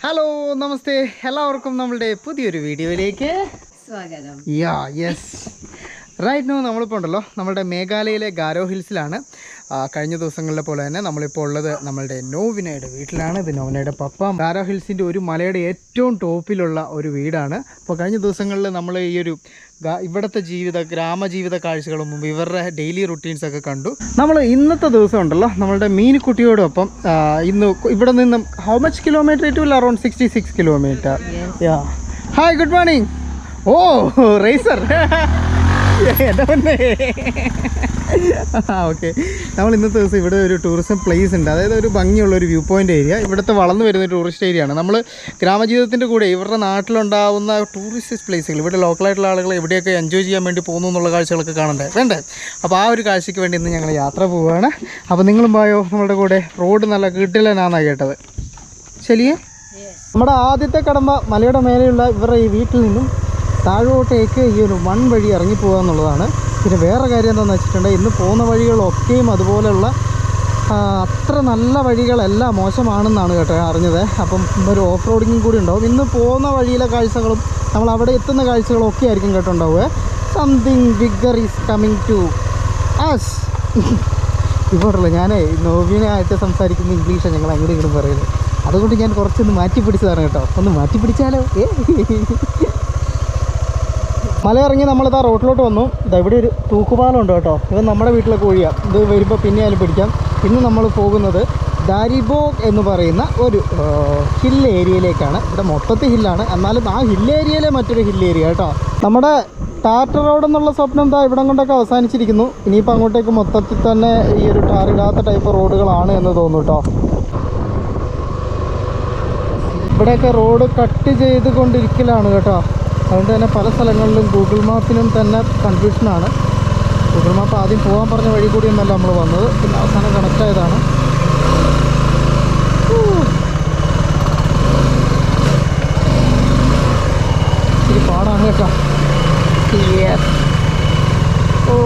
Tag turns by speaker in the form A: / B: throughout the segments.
A: Hello നമസ്തേ എല്ലാവർക്കും നമ്മളുടെ പുതിയൊരു വീഡിയോയിലേക്ക്
B: സ്വാഗതം.
A: യാ യെസ് റൈറ്റ് നോ നമ്മളിപ്പോൾ ഉണ്ടല്ലോ നമ്മുടെ മേഘാലയയിലെ ഗാരോ ഹിൽസിലാണ് കഴിഞ്ഞ ദിവസങ്ങളിലെ പോലെ തന്നെ നമ്മളിപ്പോൾ ഉള്ളത് നമ്മളുടെ നോവിനയുടെ വീട്ടിലാണ്. ഇത് നോവിനയുടെ പപ്പ. ഗാരോ ഹിൽസിന്റെ ഒരു മലയുടെ ഏറ്റവും ടോപ്പിലുള്ള ഒരു വീടാണ്. അപ്പോൾ കഴിഞ്ഞ ദിവസങ്ങളിൽ നമ്മൾ ഈ ഒരു ഇവിടുത്തെ ജീവിത ഗ്രാമജീവിത കാഴ്ചകളും ഇവരുടെ ഡെയിലി റുട്ടീൻസൊക്കെ കണ്ടു. നമ്മൾ ഇന്നത്തെ ദിവസം ഉണ്ടല്ലോ നമ്മളുടെ മീനുക്കുട്ടിയോടൊപ്പം ഇന്ന് ഇവിടെ നിന്നും how much kilometre it will around sixty six kilometre ya hi good morning oh racer എന്റെ പൊന്നേ ആ ഓക്കെ. നമ്മൾ ഇന്നത്തെ ദിവസം ഇവിടെ ഒരു ടൂറിസം പ്ലേസ് ഉണ്ട്. അതായത് ഒരു ഭംഗിയുള്ള ഒരു വ്യൂ പോയിന്റ് ഏരിയ ഇവിടുത്തെ വളർന്നു വരുന്ന ഒരു ടൂറിസ്റ്റ് ഏരിയ ആണ്. നമ്മൾ ഗ്രാമജീവിതത്തിന്റെ കൂടെ ഇവരുടെ നാട്ടിലുണ്ടാവുന്ന ടൂറിസ്റ്റ് പ്ലേസുകൾ ഇവിടെ ലോക്കലായിട്ടുള്ള ആളുകൾ എവിടെയൊക്കെ എൻജോയ് ചെയ്യാൻ വേണ്ടി പോകുന്നു എന്നുള്ള കാഴ്ചകളൊക്കെ കാണണ്ടേ? വേണ്ടേ? അപ്പോൾ ആ ഒരു കാഴ്ചയ്ക്ക് വേണ്ടി ഇന്ന് ഞങ്ങൾ യാത്ര പോവുകയാണ് അപ്പോൾ നിങ്ങളും പോയോ നമ്മുടെ കൂടെ. റോഡ് നല്ല കിട്ടില്ലെന്നാണ് കേട്ടത്. ശരിയേ? നമ്മുടെ ആദ്യത്തെ കടമ്പ മലയുടെ മേലെയുള്ള ഇവരുടെ ഈ വീട്ടിൽ നിന്നും താഴോട്ടേക്ക് ഈ ഒരു മൺ വഴി ഇറങ്ങിപ്പോകുക എന്നുള്ളതാണ്. പിന്നെ വേറെ കാര്യം എന്താണെന്ന് വെച്ചിട്ടുണ്ടെങ്കിൽ ഇന്ന് പോകുന്ന വഴികളൊക്കെയും അതുപോലെയുള്ള അത്ര നല്ല വഴികളെല്ലാം മോശമാണെന്നാണ് കേട്ടോ അറിഞ്ഞത്. അപ്പം ഒരു ഓഫ് റോഡിങ്ങും കൂടി ഉണ്ടാവും. ഇന്ന് പോകുന്ന വഴിയിലെ കാഴ്ചകളും നമ്മൾ അവിടെ എത്തുന്ന കാഴ്ചകളും ഒക്കെ ആയിരിക്കും കേട്ടോ ഉണ്ടാവുക something bigger is coming to us ഇപ്പോഴല്ല ഞാനേ നോവിനായിട്ട് സംസാരിക്കുന്ന ഇംഗ്ലീഷാണ് ഞങ്ങൾ അങ്ങോട്ടും ഇങ്ങോട്ടും പറയുന്നത്. അതുകൊണ്ട് ഞാൻ കുറച്ചൊന്ന് മാറ്റി പിടിച്ചതാണ് കേട്ടോ. ഒന്ന് മാറ്റി പിടിച്ചാലോ ഏ? മല ഇറങ്ങി ഇതാ റോട്ടിലോട്ട് വന്നു. ഇതാ ഇവിടെ ഒരു തൂക്കുപാലം ഉണ്ട് കേട്ടോ. ഇത് നമ്മുടെ വീട്ടിലെ കോഴിയാണ് ഇത് വരുമ്പോൾ പിന്നെ പിടിക്കാം. ഇന്ന് നമ്മൾ പോകുന്നത് ദാരിബോഗ് എന്ന് പറയുന്ന ഒരു ഹിൽ ഏരിയയിലേക്കാണ്. ഇവിടെ മൊത്തത്തിൽ ഹില്ലാണ്. എന്നാലും ആ ഹിൽ ഏരിയയിലെ മറ്റൊരു ഹിൽ ഏരിയ കേട്ടോ. നമ്മുടെ ടാറ്റർ റോഡ് എന്നുള്ള സ്വപ്നം എന്താ ഇവിടം കൊണ്ടൊക്കെ അവസാനിച്ചിരിക്കുന്നു. ഇനിയിപ്പോൾ അങ്ങോട്ടേക്ക് മൊത്തത്തിൽ തന്നെ ഈ ഒരു ടാറില്ലാത്ത ടൈപ്പ് റോഡുകളാണ് എന്ന് തോന്നുന്നു കേട്ടോ. ഇവിടെയൊക്കെ റോഡ് കട്ട് ചെയ്ത് കൊണ്ടിരിക്കലാണ് കേട്ടോ. അതുകൊണ്ട് തന്നെ പല സ്ഥലങ്ങളിലും ഗൂഗിൾ മാപ്പിനും തന്നെ കൺഫ്യൂഷനാണ് ഗൂഗിൾ മാപ്പ് ആദ്യം പോകാൻ പറഞ്ഞ വഴി കൂടിയൊന്നല്ല നമ്മൾ വന്നത്. പിന്നെ അവസാനം കണക്ട് ആയതാണ്. ഇത് ഇച്ചിരി പാടാണ് കേട്ടോ. ഓ.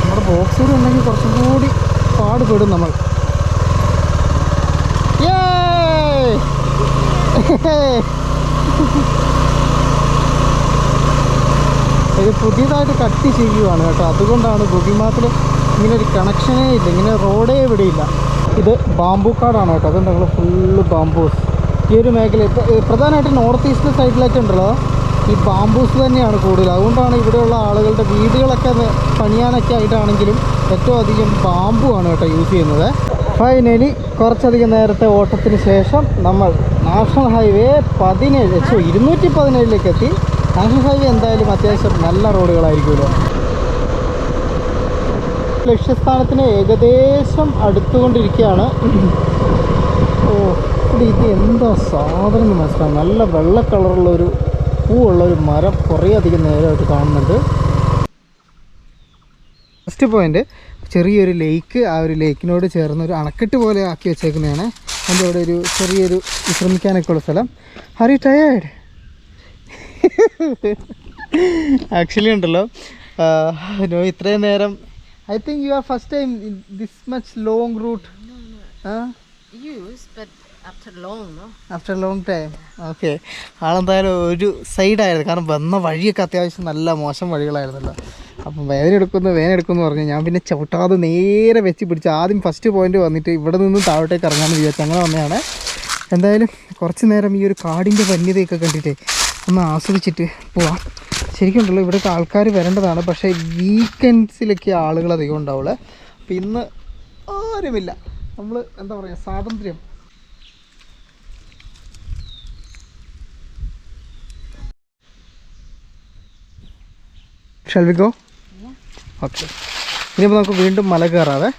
A: നമ്മുടെ ബോക്സ് കൂടി ഉണ്ടെങ്കിൽ കുറച്ചും കൂടി പാടുപെടും നമ്മൾ. Yay! ഇത് പുതിയതായിട്ട് കട്ട് ചെയ്യുവാണ് കേട്ടോ. അതുകൊണ്ടാണ് ഗൂഗിൾ മാപ്പിൽ ഇങ്ങനെ ഒരു കണക്ഷനേ ഇല്ല ഇങ്ങനെ റോഡേ ഇവിടെ ഇല്ല. ഇത് ബാംബു കാടാണ് കേട്ടോ. അത് ഞങ്ങൾ ഫുള്ള് ബാംബൂസ് ഈ ഒരു മേഖല പ്രധാനമായിട്ടും നോർത്ത് ഈസ്റ്റ് സൈഡിലൊക്കെ ഉണ്ടല്ലോ. ഈ ബാംബൂസ് തന്നെയാണ് കൂടുതൽ. അതുകൊണ്ടാണ് ഇവിടെയുള്ള ആളുകളുടെ വീടുകളൊക്കെ പണിയാനൊക്കെ ആയിട്ടാണെങ്കിലും ഏറ്റവും അധികം ബാമ്പു ആണ് കേട്ടോ യൂസ് ചെയ്യുന്നത്. ഫൈനലി കുറച്ചധികം നേരത്തെ ഓട്ടത്തിന് ശേഷം നമ്മൾ നാഷണൽ ഹൈവേ പതിനേഴ് ഇരുന്നൂറ്റി പതിനേഴിലേക്ക് എത്തി. നാഷണൽ ഹൈവേ എന്തായാലും അത്യാവശ്യം നല്ല റോഡുകളായിരിക്കുമല്ലോ. ലക്ഷ്യസ്ഥാനത്തിന് ഏകദേശം അടുത്തുകൊണ്ടിരിക്കുകയാണ്. ഓ ഇവിടെ ഇത് എന്താ സാധനം എന്ന് മനസ്സിലാവും നല്ല വെള്ള കളറുള്ള ഒരു പൂവുള്ള ഒരു മരം കുറേ അധികം നേരമായിട്ട് കാണുന്നുണ്ട്. ഫസ്റ്റ് പോയിന്റ് ചെറിയൊരു ലേക്ക് ആ ഒരു ലേക്കിനോട് ചേർന്ന് ഒരു അണക്കെട്ട് പോലെ ആക്കി വെച്ചേക്കുന്നതാണ്. അതിന്റെ അവിടെ ഒരു ചെറിയൊരു വിശ്രമിക്കാനൊക്കെ ഉള്ള സ്ഥലം. ഹറി ടയേർഡ് ആക്ച്വലി ഉണ്ടല്ലോ. നോ ഇത്രയും നേരം I think you are first time this much
B: long route? After long
A: time okay ആളെന്തായാലും ഒരു സൈഡായിരുന്നു കാരണം വന്ന വഴിയൊക്കെ അത്യാവശ്യം നല്ല മോശം വഴികളായിരുന്നല്ലോ. അപ്പം വേദന എടുക്കുന്നു വേദന എടുക്കുന്നു പറഞ്ഞു. ഞാൻ പിന്നെ ചവിട്ടാതെ നേരെ വെച്ച് പിടിച്ച് ആദ്യം ഫസ്റ്റ് പോയിന്റ് വന്നിട്ട് ഇവിടെ നിന്ന് താഴോട്ടേക്ക് ഇറങ്ങാമെന്ന് വിചാരിച്ചു അങ്ങനെ വന്നതാണ്. എന്തായാലും കുറച്ച് നേരം ഈ ഒരു കാടിന്റെ വന്യതയൊക്കെ കണ്ടിട്ടേ ഒന്ന് ആസ്വദിച്ചിട്ട് പോവാം. ശരിക്കും ഉണ്ടല്ലോ ഇവിടേക്ക് ആൾക്കാർ വരേണ്ടതാണ്. പക്ഷേ വീക്കെൻഡ്സിലൊക്കെ ആളുകൾ അധികം ഉണ്ടാവുള്ളൂ അപ്പം ഇന്ന് ആരുമില്ല. നമ്മൾ എന്താ പറയുക സ്വാതന്ത്ര്യം. ഷെൽ വി ഗോ ഓക്കെ ഇനിയിപ്പോൾ നമുക്ക് വീണ്ടും മല കയറാവേ.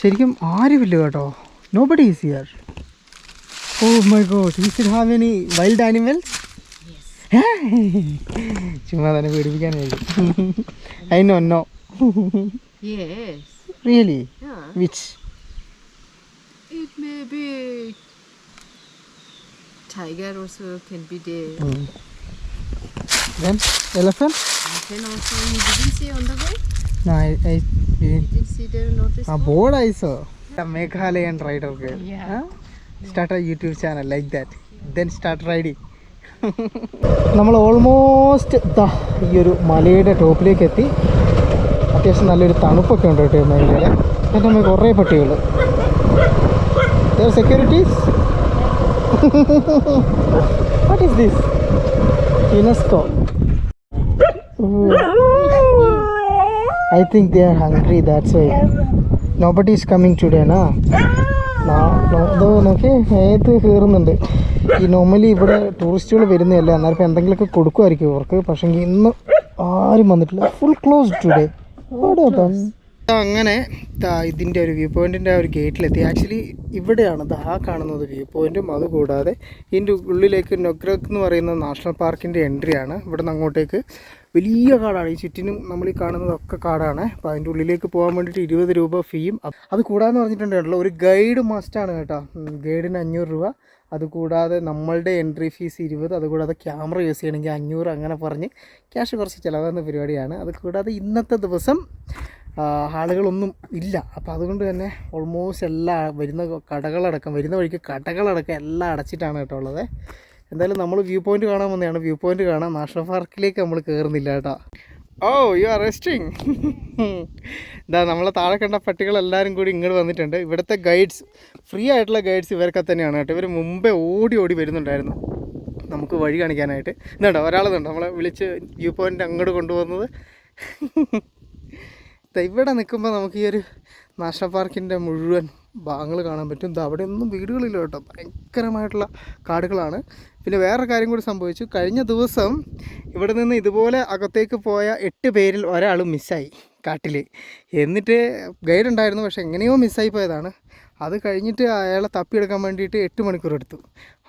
A: ശരിക്കും ആരുമില്ല കേട്ടോ. Nobody is here oh my God is it have any wild animals ചുമ്മാ തന്നെ പേടിപ്പിക്കാനായിരിക്കും I know no
B: Yes.
A: Really
B: Yeah.
A: Which
B: It may be tiger also can be there.
A: Then elephant
B: And then also you didn't see on the way?
A: No, I, I didn't.
B: Didn't see there notice?
A: A board I saw. A Meghalaya and rider girl.
B: Yeah.
A: Huh? Start a YouTube channel like that then start riding നമ്മൾ almost ദാ ഈ ഒരു മലയുടെ ടോപ്പിലേക്ക് എത്തി അത്യാവശ്യം നല്ലൊരു തണുപ്പൊക്കെ ഉണ്ട് കേട്ടോ മേഖലയിൽ എന്റെ അമ്മ കുറേ പട്ടികൾ securities what is this UNESCO I think they are hungry that's why no nobody is coming today നാ ഇതോ നോക്കി ഏത് കയറുന്നുണ്ട്? ഈ നോർമലി ഇവിടെ ടൂറിസ്റ്റുകൾ വരുന്നതല്ല. എന്നാലും ഇപ്പോൾ എന്തെങ്കിലുമൊക്കെ കൊടുക്കുമായിരിക്കും ഇവർക്ക്. പക്ഷേ ഇന്ന് ആരും വന്നിട്ടില്ല. ഫുൾ ക്ലോസ് ടുഡേ അങ്ങനെ ഇതിന്റെ ഒരു വ്യൂ പോയിന്റിന്റെ ആ ഒരു ഗേറ്റിലെത്തി ആക്ച്വലി ഇവിടെയാണ് ആ കാണുന്നത് വ്യൂ പോയിന്റും അതുകൂടാതെ ഇതിന്റെ ഉള്ളിലേക്ക് നൊഗ്രക് എന്ന് പറയുന്ന നാഷണൽ പാർക്കിന്റെ എൻട്രിയാണ് ഇവിടെ നിന്ന് അങ്ങോട്ടേക്ക് വലിയ കാടാണ്. ഈ ചുറ്റിനും നമ്മൾ ഈ കാണുന്നതൊക്കെ കാടാണ്. അപ്പോൾ അതിന്റെ ഉള്ളിലേക്ക് പോകാൻ വേണ്ടിയിട്ട് ഇരുപത് രൂപ ഫീയും അത് കൂടാന്ന് പറഞ്ഞിട്ടുണ്ടല്ലോ ഒരു ഗൈഡ് മസ്റ്റാണ് കേട്ടോ. ഗൈഡിന് അഞ്ഞൂറ് രൂപ. അതുകൂടാതെ നമ്മളുടെ എൻട്രി ഫീസ് ഇരുപത് അതുകൂടാതെ ക്യാമറ യൂസ് ചെയ്യണമെങ്കിൽ അഞ്ഞൂറ് അങ്ങനെ പറഞ്ഞ് ക്യാഷ് കുറച്ച് ചിലവാകുന്ന പരിപാടിയാണ്. അതുകൂടാതെ ഇന്നത്തെ ദിവസം ആളുകളൊന്നും ഇല്ല. അപ്പോൾ അതുകൊണ്ട് തന്നെ ഓൾമോസ്റ്റ് എല്ലാ വരുന്ന കടകളടക്കം വരുന്ന വഴിക്ക് കടകളടക്കം എല്ലാം അടച്ചിട്ടാണ് കേട്ടോ ഉള്ളത്. എന്തായാലും നമ്മൾ വ്യൂ പോയിന്റ് കാണാൻ വന്നതാണ്. വ്യൂ പോയിന്റ് കാണാൻ നാഷണൽ പാർക്കിലേക്ക് നമ്മൾ കയറുന്നില്ല കേട്ടോ. ഓ യു ആർ റെസ്റ്റിങ് എന്താ നമ്മളെ താഴെ കണ്ട പട്ടികളെല്ലാവരും കൂടി ഇങ്ങോട്ട് വന്നിട്ടുണ്ട്. ഇവിടുത്തെ ഗൈഡ്സ് ഫ്രീ ആയിട്ടുള്ള ഗൈഡ്സ് ഇവരൊക്കെ തന്നെയാണ് കേട്ടോ. ഇവർ മുമ്പേ ഓടി ഓടി വരുന്നുണ്ടായിരുന്നു. നമുക്ക് വഴി കാണിക്കാനായിട്ട്. ഇതുണ്ടോ? ഒരാളെന്നുണ്ട് നമ്മളെ വിളിച്ച് വ്യൂ പോയിന്റ് അങ്ങോട്ട് കൊണ്ടുപോകുന്നത്? ഇവിടെ നിൽക്കുമ്പോൾ നമുക്ക് ഈ ഒരു നാഷണൽ പാർക്കിന്റെ മുഴുവൻ ഭാഗങ്ങൾ കാണാൻ പറ്റും. ഇത് അവിടെ ഒന്നും വീടുകളില്ല കേട്ടോ. ഭയങ്കരമായിട്ടുള്ള കാടുകളാണ്. പിന്നെ വേറെ കാര്യം കൂടി സംഭവിച്ചു. കഴിഞ്ഞ ദിവസം ഇവിടെ നിന്ന് ഇതുപോലെ അകത്തേക്ക് പോയ എട്ട് പേരിൽ ഒരാൾ മിസ്സായി കാട്ടിൽ എന്നിട്ട് ഗൈഡ് ഉണ്ടായിരുന്നു പക്ഷേ എങ്ങനെയോ മിസ്സായി പോയതാണ്. അത് കഴിഞ്ഞിട്ട് അയാളെ തപ്പിയെടുക്കാൻ വേണ്ടിയിട്ട് എട്ട് മണിക്കൂർ എടുത്തു.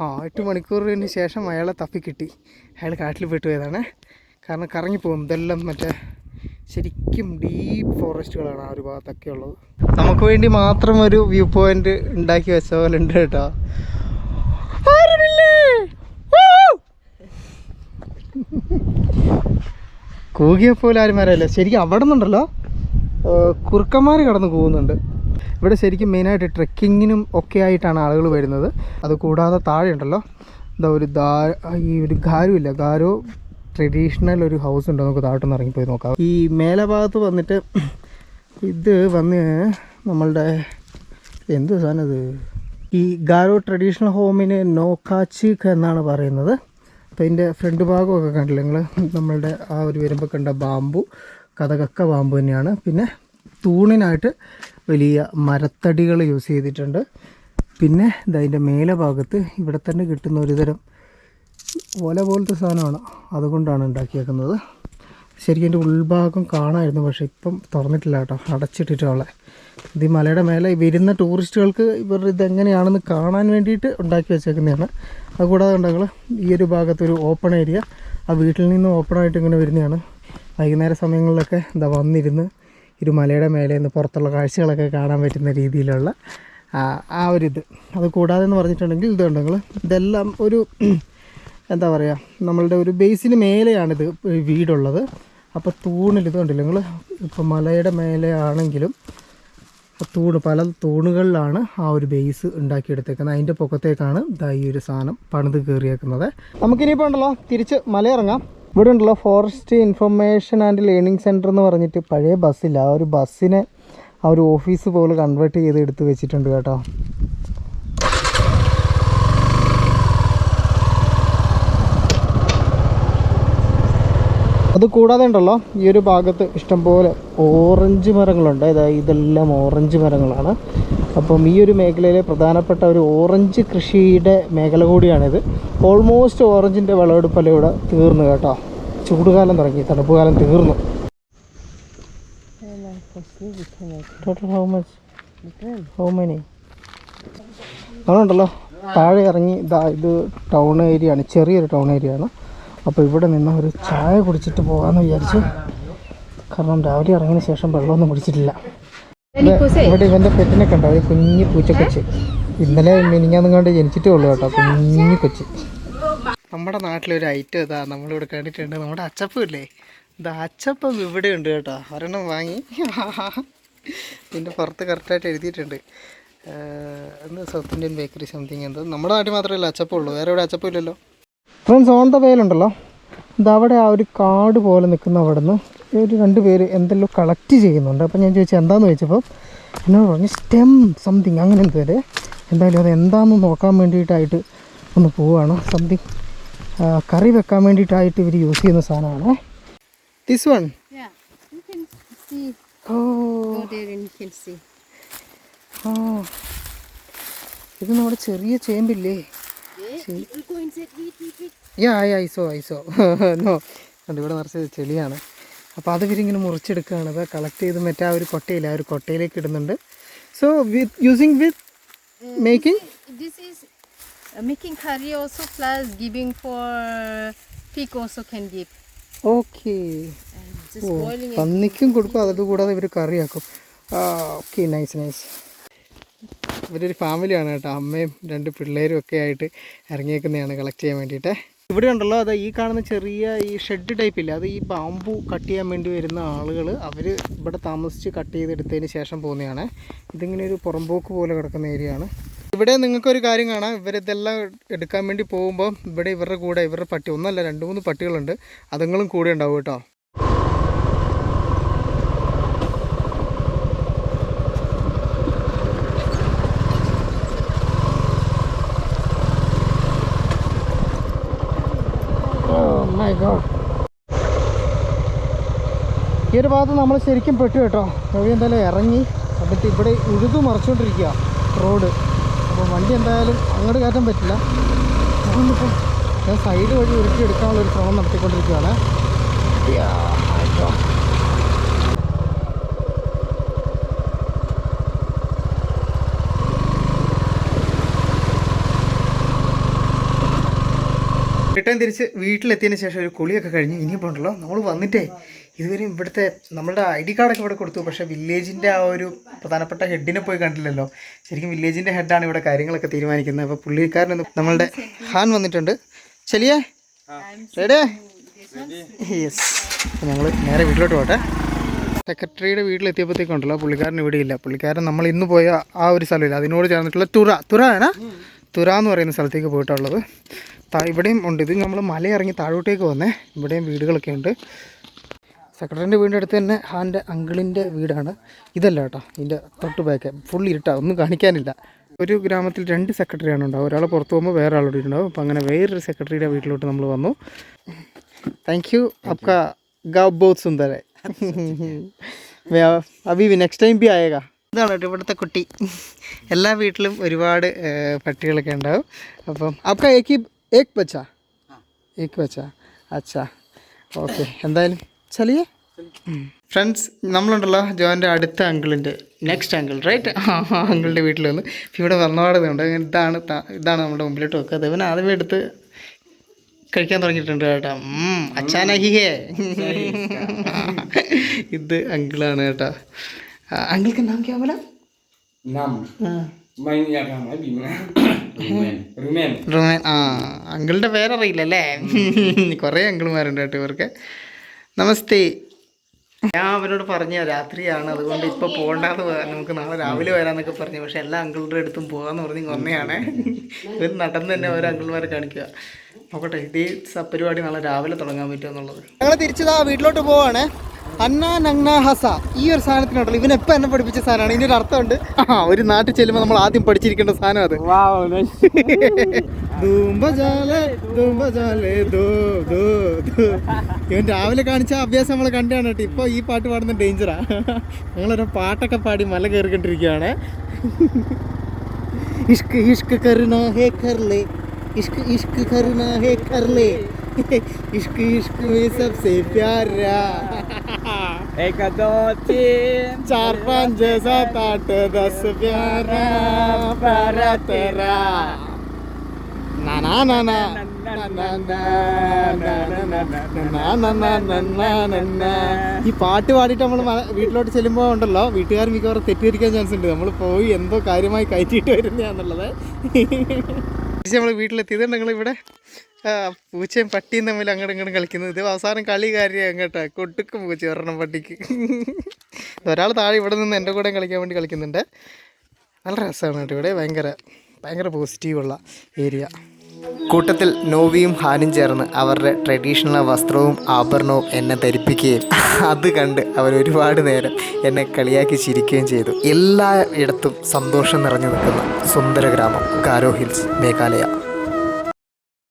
A: ആ എട്ട് മണിക്കൂറിന് ശേഷം അയാളെ തപ്പി കിട്ടി. അയാൾ കാട്ടിൽ പോയിട്ട് പോയതാണ്. കാരണം കറങ്ങിപ്പോകും ഇതെല്ലാം മറ്റേ ശരിക്കും ഡീപ്പ് ഫോറസ്റ്റുകളാണ് ആ ഒരു ഭാഗത്തൊക്കെ ഉള്ളത്. നമുക്ക് വേണ്ടി മാത്രം ഒരു വ്യൂ പോയിന്റ് ഉണ്ടാക്കി വെച്ച പോലെ ഉണ്ട് കേട്ടോ. ആരുമില്ലേ? പോലെ ആരും വരല്ലോ ശരിക്കും അവിടെ നിന്നുണ്ടല്ലോ. കുറുക്കന്മാർ കടന്ന് പോകുന്നുണ്ട് ഇവിടെ ശരിക്കും മെയിനായിട്ട് ട്രെക്കിങ്ങിനും ഒക്കെ ആയിട്ടാണ് ആളുകൾ വരുന്നത്. അത് കൂടാതെ താഴെ ഉണ്ടല്ലോ. എന്താ ഒരു ദാ ഈ ഒരു ഗാരു ഇല്ല ഗാരോ ട്രഡീഷണൽ ഒരു ഹൗസ് ഉണ്ട് നമുക്ക് താഴോട്ടൊന്ന് ഇറങ്ങിപ്പോയി നോക്കാം. ഈ മേലെ ഭാഗത്ത് വന്നിട്ട് ഇത് വന്ന് നമ്മളുടെ എന്ത് സാധനം ഇത് ഈ ഗാരോ ട്രഡീഷണൽ ഹോമിന് നോക്കാച്ചിക്ക് എന്നാണ് പറയുന്നത്. അപ്പോൾ ഇതിന്റെ ഫ്രണ്ട് ഭാഗമൊക്കെ കണ്ടില്ല നിങ്ങൾ നമ്മളുടെ ആ ഒരു വരുമ്പോൾ കണ്ട ബാമ്പു കഥകക്ക ബാമ്പു തന്നെയാണ്. പിന്നെ തൂണിനായിട്ട് വലിയ മരത്തടികൾ യൂസ് ചെയ്തിട്ടുണ്ട്. പിന്നെ ഇതതിന്റെ മേലെ ഭാഗത്ത് ഇവിടെ തന്നെ കിട്ടുന്ന ഒരുതരം ഓല പോലത്തെ സാധനമാണ്. അതുകൊണ്ടാണ് ഉണ്ടാക്കിയേക്കുന്നത്. ശരിക്കും എന്റെ ഉൾഭാഗം കാണായിരുന്നു പക്ഷേ ഇപ്പം തുറന്നിട്ടില്ല കേട്ടോ. അടച്ചിട്ടിട്ടുള്ളത്. ഇത് ഈ മലയുടെ മേലെ വരുന്ന ടൂറിസ്റ്റുകൾക്ക് ഇവർ ഇതെങ്ങനെയാണെന്ന് കാണാൻ വേണ്ടിയിട്ട് ഉണ്ടാക്കി വെച്ചേക്കുന്നതാണ്. അതുകൂടാതെ ഉണ്ടെങ്കിൽ ഈ ഒരു ഭാഗത്തൊരു ഓപ്പൺ ഏരിയ ആ വീട്ടിൽ നിന്ന് ഓപ്പണായിട്ട് ഇങ്ങനെ വരുന്നതാണ്. വൈകുന്നേര സമയങ്ങളിലൊക്കെ എന്താ വന്നിരുന്ന് ഒരു മലയുടെ മേലെ നിന്ന് പുറത്തുള്ള കാഴ്ചകളൊക്കെ കാണാൻ പറ്റുന്ന രീതിയിലുള്ള ആ, ആ ഒരു ഇത്. അത് കൂടാതെ എന്ന് പറഞ്ഞിട്ടുണ്ടെങ്കിൽ ഇതുണ്ടെങ്കിൽ ഇതെല്ലാം ഒരു എന്താ പറയുക നമ്മളുടെ ഒരു ബേസിന് മേലെയാണിത് വീടുള്ളത്. അപ്പോൾ തൂണിൽ ഇത് കണ്ടില്ല നിങ്ങൾ ഇപ്പോൾ മലയുടെ മേലെ ആണെങ്കിലും തൂണ് പല തൂണുകളിലാണ് ആ ഒരു ബേസ് ഉണ്ടാക്കിയെടുത്തേക്കുന്നത്. അതിന്റെ പൊക്കത്തേക്കാണ് ഇതാ ഈ ഒരു സാധനം പണിത് കയറിയേക്കുന്നത് നമുക്കിനിയിപ്പോൾ ഉണ്ടല്ലോ തിരിച്ച് മലയിറങ്ങാം. ഇവിടെ ഉണ്ടല്ലോ forest information and learning centre എന്ന് പറഞ്ഞിട്ട് പഴയ ബസ്സില്ല ആ ഒരു ബസ്സിനെ ആ ഒരു ഓഫീസ് പോലെ കൺവേർട്ട് ചെയ്ത് എടുത്ത് വെച്ചിട്ടുണ്ട് കേട്ടോ. അത് കൂടാതെ ഉണ്ടല്ലോ ഈ ഒരു ഭാഗത്ത് ഇഷ്ടംപോലെ ഓറഞ്ച് മരങ്ങളുണ്ട്. ഇതെല്ലാം ഓറഞ്ച് മരങ്ങളാണ്. അപ്പം ഈ ഒരു മേഖലയിലെ പ്രധാനപ്പെട്ട ഒരു ഓറഞ്ച് കൃഷിയുടെ മേഖല കൂടിയാണിത്. ഓൾമോസ്റ്റ് ഓറഞ്ചിന്റെ വിളവെടുപ്പെല്ലാം ഇവിടെ തീർന്നു കേട്ടോ. ചൂടുകാലം തുടങ്ങി തണുപ്പ് കാലം തീർന്നു? അതുണ്ടല്ലോ താഴെ ഇറങ്ങി ഇതാ ഇത് ടൗൺ ഏരിയ ആണ്. ചെറിയൊരു ടൗൺ ഏരിയ ആണ്. അപ്പോൾ ഇവിടെ നിന്ന് ഒരു ചായ കുടിച്ചിട്ട് പോകാമെന്ന് വിചാരിച്ചു. കാരണം രാവിലെ ഇറങ്ങിയതിന് ശേഷം വെള്ളമൊന്നും കുടിച്ചിട്ടില്ല. ഇവിടെ ഇവന്റെ പെറ്റിനെ കണ്ടോ? ഒരു കുഞ്ഞു പൂച്ചക്കൊച്ച്. ഇന്നലെ മിനിങ്ങാന്നും കണ്ട് ജനിച്ചിട്ടേ ഉള്ളൂ കേട്ടോ. കുഞ്ഞു കൊച്ച്. നമ്മുടെ നാട്ടിലൊരു ഐറ്റം ഇതാ നമ്മളിവിടെ കണ്ടിട്ടുണ്ട്. നമ്മുടെ അച്ചപ്പം ഇല്ലേ? ഇതാ അച്ചപ്പം ഇവിടെ ഉണ്ട് കേട്ടോ. ഒരെണ്ണം വാങ്ങി. പിന്നെ പുറത്ത് കറക്റ്റായിട്ട് എഴുതിയിട്ടുണ്ട്. എന്ത് സൗത്ത് ഇന്ത്യൻ ബേക്കറി സംതിങ് എന്തോ. നമ്മുടെ നാട്ടിൽ മാത്രമല്ല അച്ചപ്പം ഉള്ളൂ. വേറെ ഇവിടെ അച്ചപ്പം ഇല്ലല്ലോ. ഫ്രണ്ട്സ് ഓൺ ദ വേയിലുണ്ടല്ലോ ഇത് അവിടെ ആ ഒരു കാട് പോലെ നിൽക്കുന്ന അവിടെ നിന്ന് ഒരു രണ്ട് പേര് എന്തെല്ലോ കളക്ട് ചെയ്യുന്നുണ്ട്. അപ്പം ഞാൻ ചോദിച്ചു എന്താണെന്ന് ചോദിച്ചപ്പോൾ എന്നോട് പറഞ്ഞു സ്റ്റെം സംതിങ് അങ്ങനെ എന്തോ അല്ലേ എന്തായാലും അത് എന്താണെന്ന് നോക്കാൻ വേണ്ടിയിട്ടായിട്ട് ഒന്ന് പോവുകയാണ് സംതിങ് കറി വെക്കാൻ വേണ്ടിയിട്ടായിട്ട് ഇവർ യൂസ് ചെയ്യുന്ന സാധനമാണ്.
B: This one.
A: ഓ. ഇത് നമ്മുടെ ചെറിയ ചേമ്പില്ലേ. യാ ഐസോ ഐസോ നോ ഇവിടെ നിറച്ച് ചെളിയാണ്. അപ്പോൾ അത് ഇവരിങ്ങനെ മുറിച്ചെടുക്കുകയാണ്. അത് കളക്ട് ചെയ്ത് മറ്റേ ആ ഒരു കൊട്ടയിൽ ആ ഒരു കൊട്ടയിലേക്ക് ഇടുന്നുണ്ട്. So with using with making
B: this is making curry also plus giving for pig also can give. Okay it.
A: പന്നിക്കും കൊടുക്കും അതുകൂടാതെ ഇവർ കറിയാക്കും ഓക്കെ നൈസ് നൈസ് ഇവരൊരു ഫാമിലിയാണ് കേട്ടോ. അമ്മയും രണ്ട് പിള്ളേരും ഒക്കെ ആയിട്ട് ഇറങ്ങിയേക്കുന്നതാണ് കളക്ട് ചെയ്യാൻ വേണ്ടിയിട്ട്. ഇവിടെ ഉണ്ടല്ലോ അത് ഈ കാണുന്ന ചെറിയ ഈ ഷെഡ് ടൈപ്പ് ഇല്ല? അത് ഈ ബാമ്പു കട്ട് ചെയ്യാൻ വേണ്ടി വരുന്ന ആളുകൾ അവർ ഇവിടെ താമസിച്ച് കട്ട് ചെയ്തെടുത്തതിന് ശേഷം പോകുന്നതാണ്. ഇതിങ്ങനെ ഒരു പുറമ്പോക്ക് പോലെ കിടക്കുന്ന ഏരിയ ആണ്. ഇവിടെ നിങ്ങൾക്കൊരു കാര്യം കാണാം. ഇവരിതെല്ലാം എടുക്കാൻ വേണ്ടി പോകുമ്പോൾ ഇവിടെ ഇവരുടെ കൂടെ ഇവരുടെ പട്ടി ഒന്നല്ല രണ്ട് മൂന്ന് പട്ടികളുണ്ട്. അതുങ്ങളും കൂടെ ഉണ്ടാവും കേട്ടോ മൈ ഗോഡ് ഈ ഒരു ഭാഗത്ത് നമ്മൾ ശരിക്കും പെട്ടു കേട്ടോ. വഴി എന്തായാലും ഇറങ്ങി. എന്നിട്ട് ഇവിടെ ഉഴുതു മറിച്ചുകൊണ്ടിരിക്കുക റോഡ്. അപ്പോൾ വണ്ടി എന്തായാലും അങ്ങോട്ട് കയറ്റാൻ പറ്റില്ല. അതുകൊണ്ടിപ്പോൾ ഞാൻ സൈഡ് വഴി ഉരുട്ടി എടുക്കാനുള്ള ഒരു ശ്രമം നടത്തിക്കൊണ്ടിരിക്കുകയാണ് റിട്ടേൺ തിരിച്ച് വീട്ടിലെത്തിയതിന് ശേഷം ഒരു കുളിയൊക്കെ കഴിഞ്ഞ് ഇനിയിപ്പോൾ ഉണ്ടല്ലോ. നമ്മൾ വന്നിട്ടേ ഇതുവരെ ഇവിടുത്തെ നമ്മളുടെ ഐ ഡി കാർഡൊക്കെ ഇവിടെ കൊടുത്തു. പക്ഷേ വില്ലേജിന്റെ ആ ഒരു പ്രധാനപ്പെട്ട ഹെഡിനെ പോയി കണ്ടില്ലല്ലോ. ശരിക്കും വില്ലേജിന്റെ ഹെഡാണ് ഇവിടെ കാര്യങ്ങളൊക്കെ തീരുമാനിക്കുന്നത്. അപ്പോൾ പുള്ളിക്കാരനൊന്ന് നമ്മളുടെ ഹാൻ വന്നിട്ടുണ്ട്. ചെലിയേ റെഡേ യെസ് ഞങ്ങൾ നേരെ വീട്ടിലോട്ട് പോട്ടെ. സെക്രട്ടറിയുടെ വീട്ടിലെത്തിയപ്പോഴത്തേക്കുണ്ടല്ലോ പുള്ളിക്കാരൻ ഇവിടെ ഇല്ല. പുള്ളിക്കാരൻ നമ്മൾ ഇന്ന് പോയ ആ ഒരു സ്ഥലമില്ല. അതിനോട് ചേർന്നിട്ടുള്ള തുറ തുറ ആണ്. തുറ എന്ന് പറയുന്ന സ്ഥലത്തേക്ക് പോയിട്ടുള്ളത് ഇവിടെയും ഉണ്ട്. ഇത് നമ്മൾ മല ഇറങ്ങി താഴോട്ടേക്ക് വന്നേ. ഇവിടെയും വീടുകളൊക്കെ ഉണ്ട്. സെക്രട്ടറിന്റെ വീടിന്റെ അടുത്ത് തന്നെ ഹാന്റെ അങ്കിളിന്റെ വീടാണ്. ഇതല്ല കേട്ടോ ഇതിന്റെ തൊട്ട് ബാക്ക്. ഫുൾ ഇരുട്ടാണ് ഒന്നും കാണിക്കാനില്ല. ഒരു ഗ്രാമത്തിൽ രണ്ട് സെക്രട്ടറിയാണ് ഉണ്ടാവും ഒരാൾ പുറത്ത് പോകുമ്പോൾ വേറെ ആളോട് ഉണ്ടാവും അപ്പോൾ അങ്ങനെ വേറൊരു സെക്രട്ടറിയുടെ വീട്ടിലോട്ട് നമ്മൾ വന്നു. താങ്ക് യു ആപ്ക ഗാവ് ബോത്ത് സുന്ദരെ. അബി നെക്സ്റ്റ് ടൈം ബി ആയേക്കാ ഇതാണ് ഇവിടുത്തെ കുട്ടി. എല്ലാ വീട്ടിലും ഒരുപാട് പട്ടികളൊക്കെ ഉണ്ടാവും. അപ്പം ആപ്ക ഏക്ക് ഏക്ക് ബച്ച ഏക്ക് ബച്ച അച്ഛാ. ഓക്കെ എന്തായാലും ചലിയേ ഫ്രണ്ട്സ് നമ്മളുണ്ടല്ലോ ജോന്റെ അടുത്ത അങ്കിളിന്റെ നെക്സ്റ്റ് അങ്കിൾ റൈറ്റ് ആ അങ്കിളിന്റെ വീട്ടിൽ വന്ന് ഇപ്പം ഇവിടെ വന്നപാടുന്നുണ്ട് ഇതാണ് ഇതാണ് നമ്മുടെ മുമ്പിലോട്ട് വെക്കുക. ഇവൻ ആദ്യമേ എടുത്ത് കഴിക്കാൻ തുടങ്ങിയിട്ടുണ്ട് കേട്ടോ. നഹി ഇത് അങ്കിളാണ് കേട്ടോ. അങ്കിൾക്ക് നാം ക്യാ ബോലാ? റുമേൻ. ആ അങ്കിളിന്റെ പേരറിയില്ലല്ലേ? കുറേ അങ്കിൾമാരുണ്ട് കേട്ടോ ഇവർക്ക്. നമസ്തേ. ഞാൻ അവനോട് പറഞ്ഞ രാത്രിയാണ് അതുകൊണ്ട് ഇപ്പൊ പോകണ്ടെന്ന് നമുക്ക് നാളെ രാവിലെ വരാന്നൊക്കെ പറഞ്ഞു. പക്ഷെ എല്ലാ അങ്കിളുടെ അടുത്തും പോകാന്ന് പറഞ്ഞ് കൊന്നയാണ് ഇവർ നടന്ന് തന്നെ ഓരോ അങ്കിൾമാരെ കാണിക്കുക. നോക്കട്ടെ ഇത് പരിപാടി നാളെ രാവിലെ തുടങ്ങാൻ പറ്റുമെന്നുള്ളത് ഞങ്ങൾ തിരിച്ചതാ വീട്ടിലോട്ട് പോവാണ്. അന്ന നഗ്ന ഹസ. ഈ ഒരു സാധനത്തിനുണ്ടല്ലോ. ഇവൻ എപ്പോൾ എന്നെ പഠിപ്പിച്ച സാധനമാണ്? ഒരു അർത്ഥമുണ്ട്. ആ ഒരു നാട്ടിൽ ചെല്ലുമ്പോൾ നമ്മൾ ആദ്യം പഠിച്ചിരിക്കേണ്ട സാധനം അത്. ഇവൻ രാവിലെ കാണിച്ച അഭ്യാസം നമ്മൾ കണ്ടാണ് കേട്ടോ. ഇപ്പോൾ ഈ പാട്ട് പാടുന്ന ഡേഞ്ചറാ ഞങ്ങളൊരു പാട്ടൊക്കെ പാടി മല കയറിക്കൊണ്ടിരിക്കുകയാണ്. ഇഷ്ക് ഇഷ്ക് കരുണ ഹേ കർലേ. ഇഷ്ക് ഇഷ്ക് കരുണ ഹേ കർലേ. ഇഷ്ക് ഇഷ്ക് മേ സബ്സേ പ്യാരാ.
C: एक दो तीन
A: चार पाँच ഈ പാട്ട് പാടിയിട്ട് നമ്മൾ വീട്ടിലോട്ട് ചെല്ലുമ്പോൾ ഉണ്ടല്ലോ വീട്ടുകാർ മിക്കവാറും തെറ്റിദ്ധരിക്കാൻ ചാൻസ് ഉണ്ട്. നമ്മൾ പോയി എന്തോ കാര്യമായി കയറ്റിയിട്ട് വരുന്നതാന്നുള്ളത് നമ്മൾ വീട്ടിലെത്തിയത് ഞങ്ങൾ ഇവിടെ പൂച്ചയും പട്ടിയും തമ്മിൽ അങ്ങോട്ടും ഇങ്ങോട്ടും കളിക്കുന്നത്. ഇത് അവസാനം കളി കാര്യം അങ്ങോട്ടാ കൊട്ടുക്കും പൂച്ച ഒരെണ്ണം പട്ടിക്ക്. ഒരാൾ താഴെ ഇവിടെ നിന്ന് എന്റെ കൂടെ കളിക്കാൻ വേണ്ടി കളിക്കുന്നുണ്ട്. നല്ല രസമാണ് കേട്ടോ ഇവിടെ. ഭയങ്കര ഭയങ്കര പോസിറ്റീവുള്ള ഏരിയ കൂട്ടത്തിൽ നോവിയും ഹാനും ചേർന്ന് അവരുടെ ട്രഡീഷണൽ വസ്ത്രവും ആഭരണവും എന്നെ ധരിപ്പിക്കുകയും അത് കണ്ട് അവർ ഒരുപാട് നേരം എന്നെ കളിയാക്കി ചിരിക്കുകയും ചെയ്തു. എല്ലായിടത്തും സന്തോഷം നിറഞ്ഞു നിൽക്കുന്ന സുന്ദര ഗ്രാമം ഗാരോ ഹിൽസ് മേഘാലയ.